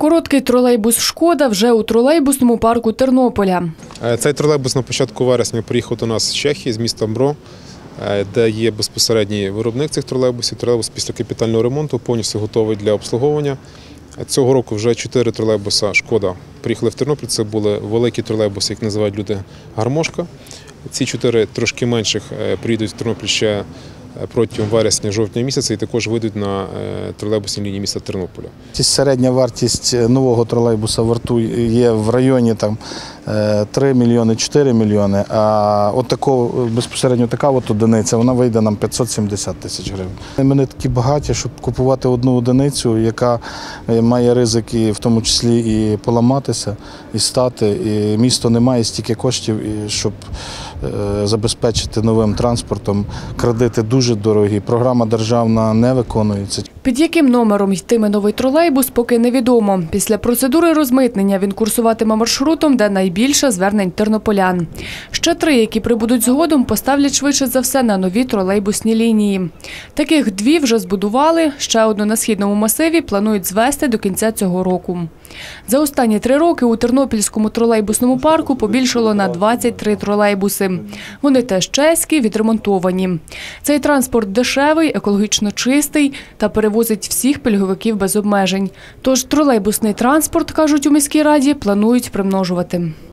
Короткий тролейбус Шкода вже у тролейбусному парку Тернополя. Е, Цей тролейбус на початку вересня приїхав до нас з Чехії, з міста Бро, е, де є безпосередній виробник цих тролейбусів. Тролейбус після капітального ремонту повністю готовий для обслуговування. Е, Цього року вже чотири тролейбуса Шкода приїхали в Тернопіль. Це були великі тролейбуси, як називають люди гармошка. Ці чотири трошки менших приїдуть в Тернопіль ще протягом вересня-жовтня місяця і також вийдуть на тролейбусні лінії міста Тернополя. Середня вартість е, нового тролейбуса варту є в районі там, е, 3 мільйони, 4 мільйони, а от такого, безпосередньо така от одиниця, вона вийде нам 570 тисяч гривень. Ми не такі багаті, щоб купувати одну одиницю, яка е, має ризики, в тому числі і поламатися, і стати. І місто не має стільки коштів, щоб е, забезпечити новим транспортом. Кредити дуже дорогі, програма державна не виконується. Під яким номером йтиме новий тролейбус, поки невідомо. Після процедури розмитнення він курсуватиме маршрутом, де найбільше звернень тернополян. Ще три, які прибудуть згодом, поставлять швидше за все на нові тролейбусні лінії. Таких дві вже збудували, ще одну на східному масиві планують звести до кінця цього року. За останні три роки у Тернопільському тролейбусному парку побільшало на 23 тролейбуси. Вони теж чеські, відремонтовані. Цей транспорт дешевий, екологічно чистий та перевозить всіх пільговиків без обмежень. Тож тролейбусний транспорт, кажуть у міській раді, планують примножувати.